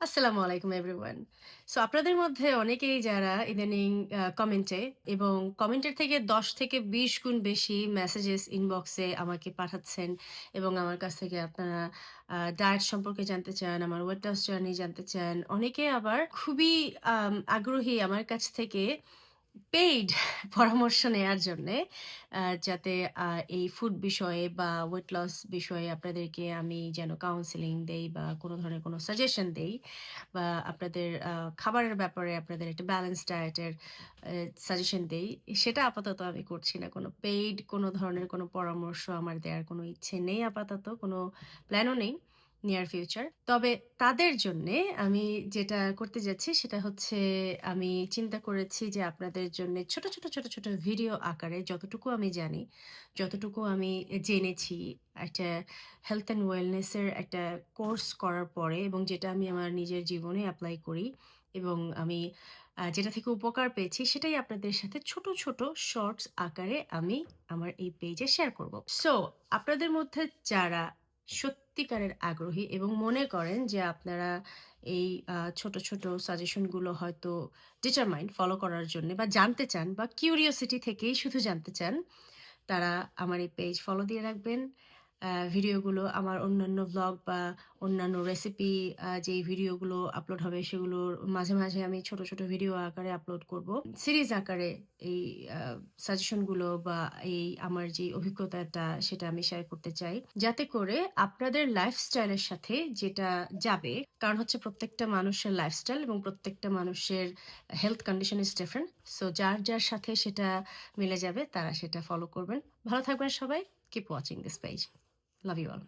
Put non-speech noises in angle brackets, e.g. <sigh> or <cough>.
আসসালামু আলাইকুম everyone. So আপনাদের মধ্যে অনেকেই যারা ইদানিং কমেন্টে এবং কমেন্টের থেকে ১০ থেকে ২০ গুণ বেশি মেসেজেস ইনবক্সে আমাকে পাঠাচ্ছেন এবং আমার কাছ থেকে আপনারা ডায়েট সম্পর্কে জানতে চান, আমার ওয়েট লস জার্নি জানতে চান। অনেকে আবার খুবই আগ্রহী আমার কাছ থেকে পেইড <laughs> পরামর্শ নেয়ার জন্যে যাতে এই ফুড বিষয়ে বা ওয়েট লস বিষয়ে আপনাদেরকে আমি যেন কাউন্সেলিং দেই বা কোনো ধরনের কোনো সাজেশন দেই বা আপনাদের খাবারের ব্যাপারে আপনাদের একটা ব্যালেন্স ডায়েট এর, এ সাজেশন দেই। সেটা আপাতত আমি করছি না। কোনো পেইড কোনো ধরনের কোনো পরামর্শ আমার দেওয়ার কোনো ইচ্ছে নেই আপাতত। কোনো প্ল্যানও নেই নিয়ার ফিউচার। তবে তাদের জন্যে আমি যেটা করতে যাচ্ছি সেটা হচ্ছে আমি চিন্তা করেছি যে আপনাদের জন্যে ছোট, ছোট, ছোট, ছোট ভিডিও আকারে যতটুকু আমি জানি, যতটুকু আমি জেনেছি একটা হেলথ অ্যান্ড ওয়েলনেসের একটা কোর্স করার পরে এবং যেটা আমি আমার নিজের জীবনে অ্যাপ্লাই করি এবং আমি যেটা থেকে উপকার পেয়েছি সেটাই আপনাদের সাথে ছোট, ছোট শর্টস আকারে আমি আমার এই পেজে শেয়ার করব। সো আপনাদের মধ্যে যারা সত্যিকারের আগ্রহী এবং মনে করেন যে আপনারা এই ছোট, ছোট সাজেশনগুলো হয়তো ডিটারমাইন্ড ফলো করার জন্য বা জানতে চান বা কিউরিওসিটি থেকেই শুধু জানতে চান, তারা আমার এই পেজ ফলো দিয়ে রাখবেন। ভিডিওগুলো আমার অন্যান্য ভ্লগ বা অন্যান্য রেসিপি যেই ভিডিওগুলো আপলোড হবে সেগুলোর মাঝে, মাঝে আমি ছোট, ছোট ভিডিও আকারে আপলোড করব। সিরিজ আকারে এই আ সাজেশনগুলো বা এই আমার যে অভিজ্ঞতাটা সেটা আমি শেয়ার করতে চাই। যাতে করে আপনাদের লাইফস্টাইলের সাথে যেটা যাবে, কারণ হচ্ছে প্রত্যেকটা মানুষের লাইফস্টাইল এবং প্রত্যেকটা মানুষের health condition is different. So যার, যার সাথে সেটা মিলে যাবে তারা সেটা ফলো করবেন। ভালো থাকবেন সবাই। Keep watching this page. Love you all.